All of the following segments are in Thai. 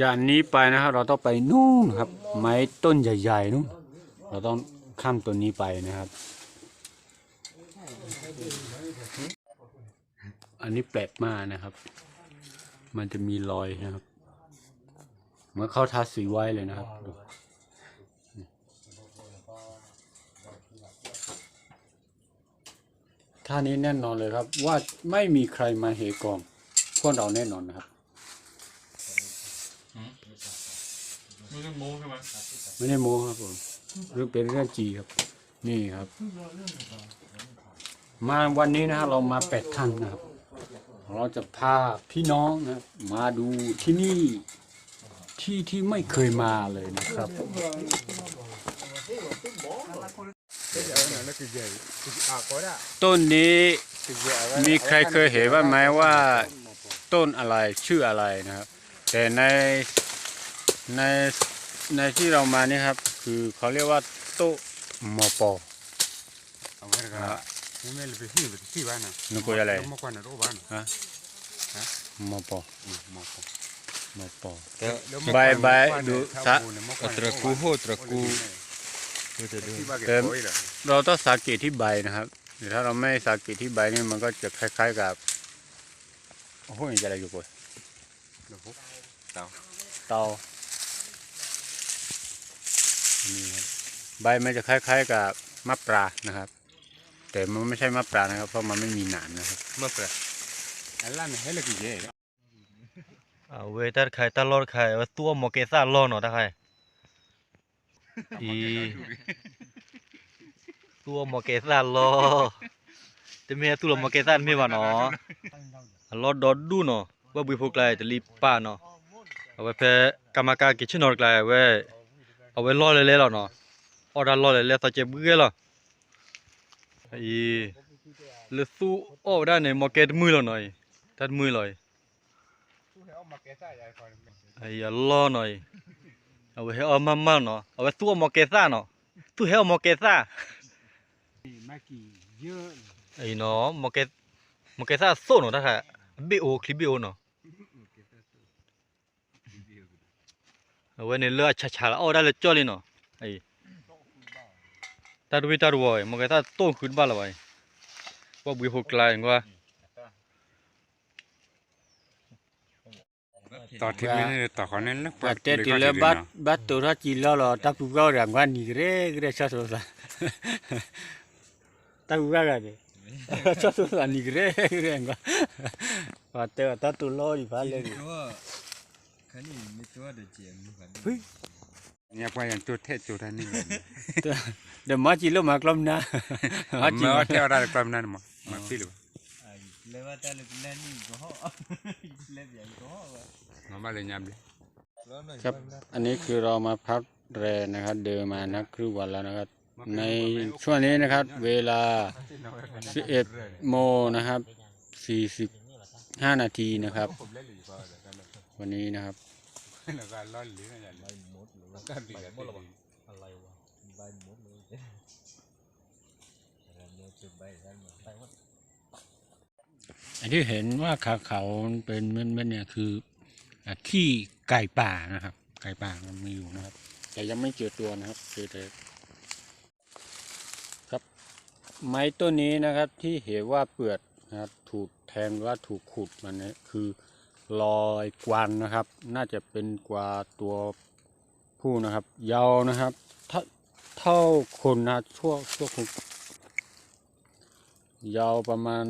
จากนี้ไปนะครับ เราต้องไปนู่นครับ ไม้ต้นใหญ่ๆนู่นเราต้องข้ามต้นนี้ไปนะครับ อันนี้แปลกมากนะครับ มันจะมีรอยนะครับเหมือนเขาทาสีไว้เลยนะครับท่านี้แน่นอนเลยครับ ว่าไม่มีใครมาเหกองพวกเราแน่นอนนะครับ ไม่ใช่ โม้ใช่ไหมไม่ได้โม้ครับผมเรื่องเป็นเรื่องจริงครับ นี่ครับ มาวันนี้นะครับเรามาแปดท่านนะครับ เราจะพาพี่น้องนะครับมาดูที่นี่ที่ที่ไม่เคยมาเลยนะครับต้นนี้มีใครเคยเห็นบ้างไหมว่าต้นอะไรชื่ออะไรนะครับ แต่ในใน ในที่เรามานี่ครับ คือเขาเรียกว่าโต๊ะมอปอ A ver, ga, email pe hi, pe hi bana. นึกว่าอะไร Mo kwana ro bana. มอปอ Mo ko. มอปอ Mo Bye, kwana, bye, mo kwana, du, ta sa- bu ne, mo kwana, Otra ro ku bana. ho, otra ku. Hi ba ke Em, koi la. เราต้องสังเกตที่ใบนะครับหรือถ้าเราไม่สังเกตที่ใบนี่มันก็จะคล้ายๆกับโอ้โหนี่จะอะไรอยู่ก่อน Lo ho. เตานี่ครับ ใบมันจะคล้าย ๆ กับมะปรางนะครับ แต่มันไม่ใช่มะปรางนะครับ เพราะมันไม่มีหนามนะครับ Mo pra. Alla ne hele ki je. อ่าเวทัดไข่ตลอดไข่ว่าตัวหมอเกซ่าล่อหนอตาไข่อีตัวหมอเกซ่าล่อแต่เมียตัวหมอเกซ่าไม่ว่าหนอล่อดอดดูหนอว่าบุยพวกไกลจะรีบป้าหนอเอาไว้เพื่อกรรมการกิจนอดไกลไว้เอาไว้ล่อเลยๆหรอหนอออดาล่ อเลยๆต่อเจ็บเบื่อหรออีเลสู้โอ้ได้ในหมอเกตมือหรอหน่อยทัดมือเลย ai ya lo noi awe he o mama no awe tu mo ke sa no tu he mo ke sa Ma ki je. ai no mo ke ตัดวิตาดวยมันก็ตาโต้ขึ้นบ้านเราไว้ว่าบุยหกลายว่าต่อที่ไม่ได้ต่อคนนั้นนะปัดเจ็ดทีละบัดบัดตัวรัจีล้อหรอตาปุ๊กเราเรื่อว่านี้เร่กร่ชอบสุดละตาปุ๊กเราเนี่ยชอบสุดละนี่เร่กร่งว่าปัดเตอร์ตาตัวล้อดีฟ้าเลยเฮ้ เนี่ยพออย่างจุดเทศจุดนั้นนี่เดี๋ยวมาจิลมากลมนะมาจิมาเที่ยวได้กลมนั้นมามาฟิลเลวตาลุกนั่นนี่ก็เลวอย่างก็ฮะมาเลยยามเลยครับอันนี้คือเรามาพักแรนะครับเดินมานักครึ่งวันแล้วนะครับ ในช่วงนี้นะครับ เวลา 11โมนะครับ 45 นาทีนะครับ วันนี้นะครับ แล้วก็ร้อนหรืออะไรแล้วก็เบียดอะไรวะใบหมดเลยเราเนื้อจุดใบกันหมดไปหมดอันที่เห็นว่าขาเขาๆเป็นเม็ดๆเนี่ยคืออะขี้ไก่ป่านะครับ ไก่ป่ามันมีอยู่นะครับ แต่ยังไม่เจอตัวนะครับเจอแต่ครับ ไม้ต้นนี้นะครับที่เห็นว่าเปลือกนะครับ ถูกแทงหรือว่าถูกขุดมันเนี่ยคือรอยกวานนะครับ น่าจะเป็นกวาตัว ผู้นะครับ ยาวนะครับ เท่าคนนะชั่วชั่วคนยาวประมาณ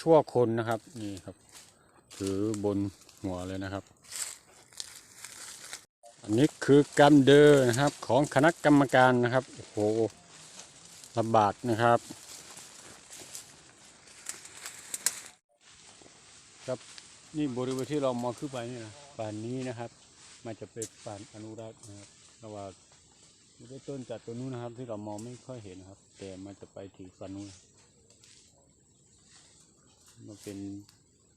ชั่วคนนะครับนี่ครับ ถือบนหัวเลยนะครับ อันนี้คือการเดินนะครับของคณะกรรมการนะครับโอ้โหระบาดนะครับครับนี่บริเวณที่เรามองขึ้นไปนี่นะป่านนี้นะครับ มันจะเป็นป่านอนุรักษ์นะครับระหว่างไม่ต้นจากตัวนู้นนะครับ ที่เรามองไม่ค่อยเห็นครับ แต่มันจะไปถึงฝั่งนู้นมันเป็น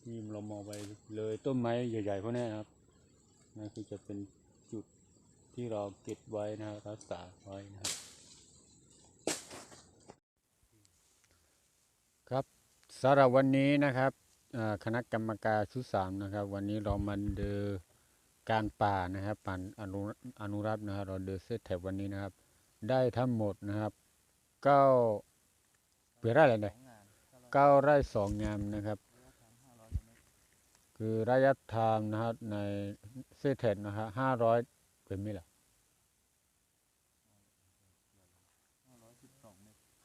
ที่เรามองไปเลยต้นไม้ใหญ่ๆพวกนี้นะครับนั่นคือจะเป็นจุดที่เราเก็บไว้นะครับรักษาไว้นะครับครับสำหรับวันนี้นะครับคณะกรรมการชุดสามนะครับ วันนี้เรามาเดิน การป่านะครับป่าอนุอนุรักษ์นะครับเราเดินเส้นแถบวันนี้นะครับ ได้ทั้งหมดนะครับเก้าเปลี่ยนได้เลยเนี่ยเก้าไร่สองงามนะครับ คือระยะทางนะครับในเส้นแถบนะครับห้าร้อยเป็นไหมล่ะ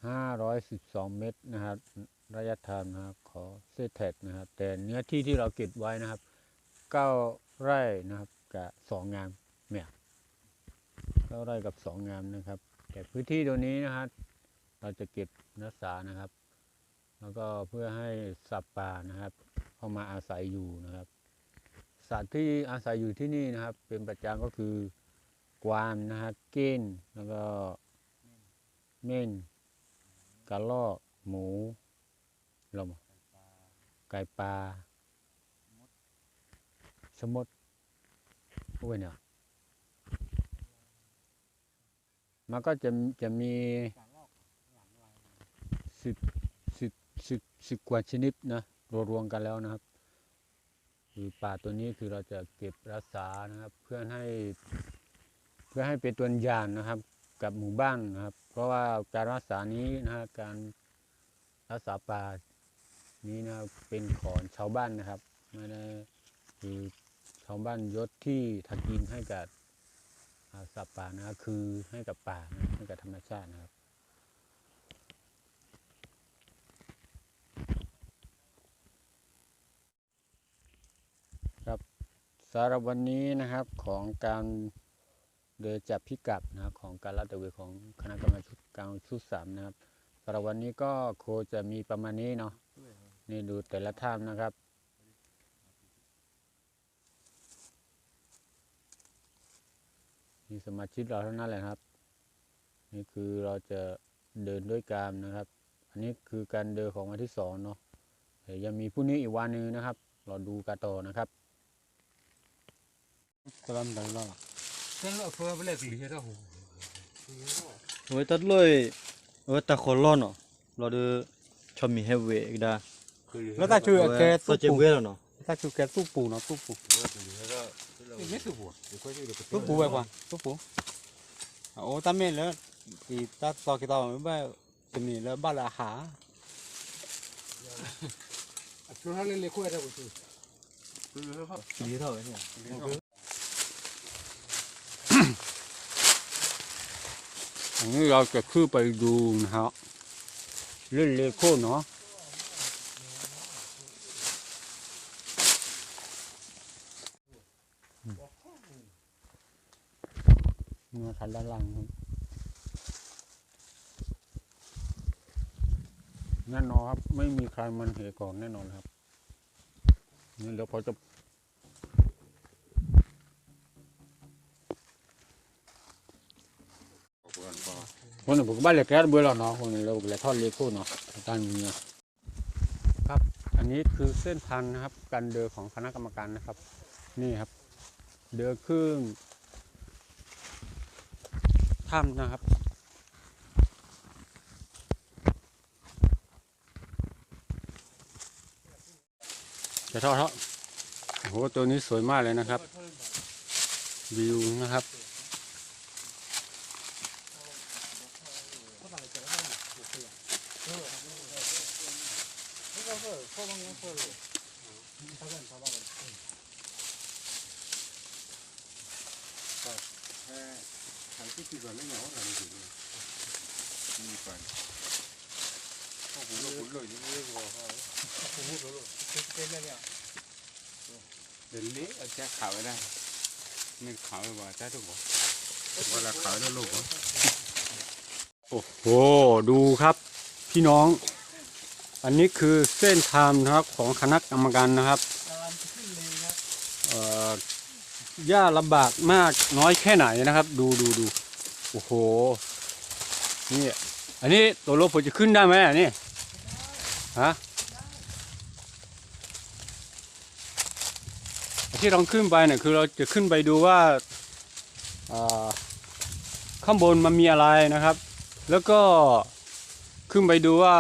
ห้าร้อยสิบสองเมตรนะครับ ระยะทางนะครับขอเส้นแถบนะครับ แต่เนื้อที่ที่เราเก็บไว้นะครับเก้า ไร่นะครับกับสองงามเนี่ยเก้าไร่กับสองงามนะครับ แต่พื้นที่ตรงนี้นะครับ เราจะเก็บรักษานะครับ แล้วก็เพื่อให้สัตว์ป่านะครับ เข้ามาอาศัยอยู่นะครับ สัตว์ที่อาศัยอยู่ที่นี่นะครับ เป็นประจำก็คือกวางนะครับเก้นแล้วก็เม่นกระรอกหมูลมไก่ปลา สมดโอ้ยเนี่ยมันก็จะจะมีสิบสิบสิบสิบกว่าชนิดนะรวมๆกันแล้วนะครับคือป่าตัวนี้คือเราจะเก็บรักษานะครับ เพื่อให้เพื่อให้เป็นตัวอย่างนะครับ กับหมู่บ้านนะครับ เพราะว่าการรักษานี้นะครับการรักษาป่านี้นะครับเป็นของชาวบ้านนะครับไม่ได้คือ ชาวบ้านยศที่ทำกินให้กับสัตว์ป่านะคือให้กับป่านะให้กับธรรมชาตินะครับสำหรับวันนี้นะครับของการเดินจับพิกัดนะครับของการลาดตะเวของคณะกรรมการชุดกลางชุดสามนะครับสำหรับวันนี้ก็โคจะมีประมาณนี้เนาะนี่ดูแต่ละท่ามนะครับ มีสมาชิกเราเท่านั้นแหละครับ นี่คือเราจะเดินด้วยกันนะครับ อันนี้คือการเดินของวันที่สองเนาะแต่ยังมีพรุ่งนี้อีกวันหนึงนะครับ เราดูกันต่อนะครับ Salam dari lah. Kan lo kau boleh pilih dah. เว้ยตัดเลยเว้ยตะขอร้อนเนาะเราดูชอบมีเฮเวกดา Lo tak cuy เว้ย ke ตัวเจ็บ tupu. เว้ยแล้วเนาะ Tak cuy ke tupu no tupu. Ini tupu. Tupu apa kuan? Tupu. Oh tamil lah. Kita so kita ba semi lah bala ha. Curang le ko ada betul. ดีเท่าไหร่เนี่ยอันนี้เราจะขึ้นไปดูนะครับเล่นเลโก้เนาะ มาทันด้านหลังครับแน่นอนครับ ไม่มีใครมันเหก่อนแน่นอนครับนี่เดี๋ยวพอจะคนหนึ่งผมก็บ้านเล็กแค่เบื่อแล้วเนาะคนหนึ่งเราเล็กทอดเล็กคู่เนาะด้านนี้ครับ อันนี้คือเส้นทางนะครับ การเดินของคณะกรรมการนะครับ นี่ครับ เดินขึ้น ถ้ำนะครับ จะทอดเทาะโอ้โหตัวนี้สวยมากเลยนะครับ วิวนะครับ Deli aja khảo đây. Mình khảo vào trái được không? Gọi là khảo nó lục. โอ้โหดูครับพี่น้อง อันนี้คือเส้นทางนะครับของคณะกรรมการนะครับเอ่อย่าลำบากมากน้อยแค่ไหนนะครับ ดูดูดู โอ้โห นี่ อันนี้ตัวรถผมจะขึ้นได้ไหมอันนี้ฮะที่เราขึ้นไปเนี่ยคือเราจะขึ้นไปดูว่าอ่าข้างบนมันมีอะไรนะครับ แล้วก็ขึ้นไปดูว่า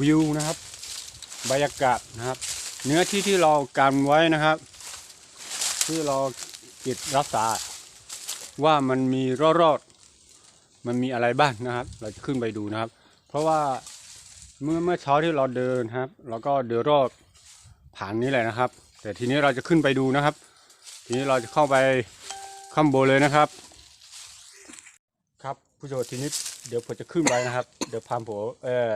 วิวนะครับ บรรยากาศนะครับ เนื้อที่ที่เรากันไว้นะครับ ที่เราเก็บรักษา ว่ามันมีรอดๆมันมีอะไรบ้างนะครับ เราจะขึ้นไปดูนะครับ เพราะว่าเมื่อเมื่อเช้าที่เราเดินครับเราก็เดินรอบผ่านนี้แหละนะครับ แต่ทีนี้เราจะขึ้นไปดูนะครับ ทีนี้เราจะเข้าไปข้างบนเลยนะครับ ครับผู้ชมทีนี้เดี๋ยวผมจะขึ้นไปนะครับ เดี๋ยวพามผมเอ่อ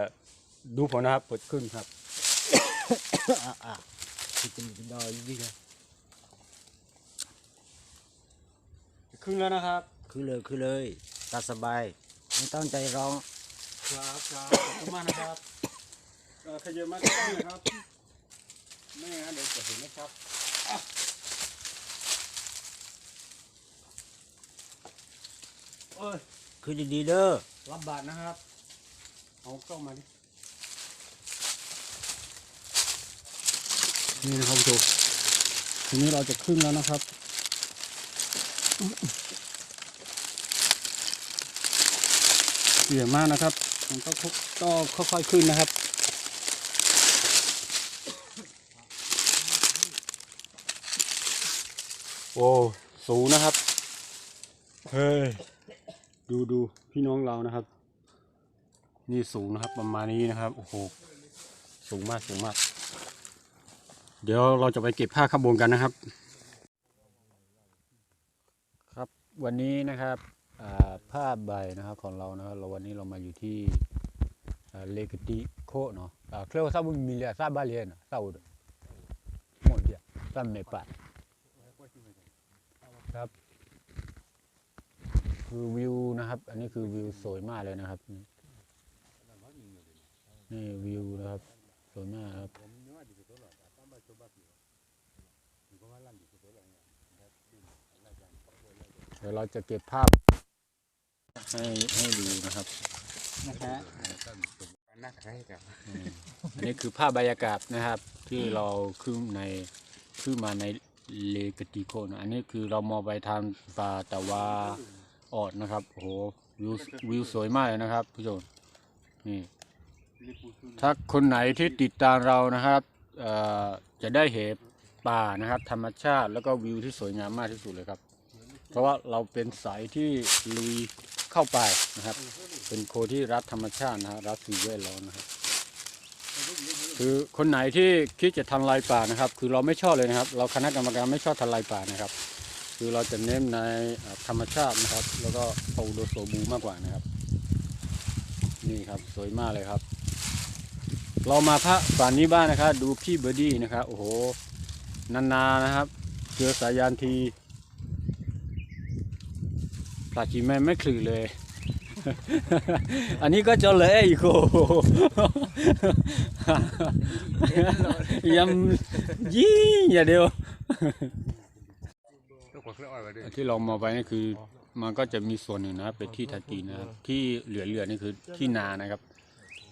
ดูผมนะครับผมขึ้นครับที่เป็นดอยนี่ครับ ขึ้นแล้วนะครับ คือเลยคือเลยตาสบาย ไม่ต้องใจร้อง ครับครับขอบคุณมากนะครับเอ่อขยับมาใกล้ๆหนะครับ ไม่งั้นเดี๋ยวจะเห็นนะครับอะเอ้ยคือดีๆเด้อลำบากนะครับ เอากล้องมาดิ นี่นะครับผู้ชมทีนี้เราจะขึ้นแล้วนะครับ เสี่ยมากนะครับ มันก็ค่อยก็ค่อยๆขึ้นนะครับ โอ้สูงนะครับ เฮ้ย ดูดูพี่น้องเรานะครับ นี่สูงนะครับ ประมาณนี้นะครับ โอ้โห สูงมากสูงมาก เดี๋ยวเราจะไปเก็บผ้าข้าบนกันนะครับ ครับ วันนี้นะครับอ่าผ้าใบนะครับของเรานะครับเราวันนี้เรามาอยู่ที่เลกติโคเนาะเครียวซาบุมิเลียซาบาเลียนะซาอุดหมดเดียซาเมปะครับคือวิวนะครับ อันนี้คือวิวสวยมากเลยนะครับ นี่วิวนะครับ สวยมากครับ เดี๋ยวเราจะเก็บภาพ ให้ให้ดูนะครับนะครับอันนี้คือภาพบรรยากาศนะครับ ที่เราขึ้นในขึ้นมาในเลกติโคนะอันนี้คือเรามองไปทางป่าตะวาออดนะครับโอ้โหวิววิวสวยมากเลยนะครับผู้ชมนี่ถ้าคนไหนที่ติดตามเรานะครับเอ่อจะได้เห็นป่านะครับ ธรรมชาติแล้วก็วิวที่สวยงามมากที่สุดเลยครับ เพราะว่าเราเป็นสายที่ลุยเข้าไปนะครับ เป็นโคที่รักธรรมชาตินะครับรักสิ่งแวดล้อมนะครับ คือคนไหนที่คิดจะทำลายป่านะครับ คือเราไม่ชอบเลยนะครับ เราคณะกรรมการไม่ชอบทำลายป่านะครับ คือเราจะเน้นในธรรมชาตินะครับ แล้วก็เอาอุดมสบูมากกว่านะครับ นี่ครับสวยมากเลยครับ เรามาพระป่านนี้บ้างนะครับ ดูพี่เบอร์ดี้นะครับโอ้โหนานๆนะครับเจอสายยานที ปลาจีแม่ไม่คลือเลย อันนี้ก็จะเลยอีกโอ้โหยำยี่อย่าเดียวที่เรามองไปนี่คือมันก็จะมีส่วนหนึ่งนะครับเป็นที่ทัดจีนนะครับที่เหลือๆนี่คือที่นานะครับ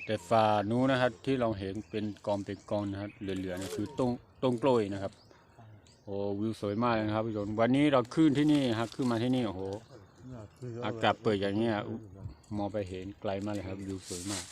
แต่ฝ่านู้นนะครับที่เราเห็นเป็นกองเป็นกองนะครับเหลือๆนี่คือต้งต้งกล้วยนะครับโอ้วิวสวยมากเลยนะครับผู้ชมวันนี้เราขึ้นที่นี่ครับขึ้นมาที่นี่โอ้โห อากาศเปิดอย่างเงี้ยอุ๊ยมองไปเห็นไกลมากเลยครับวิวสวยมาก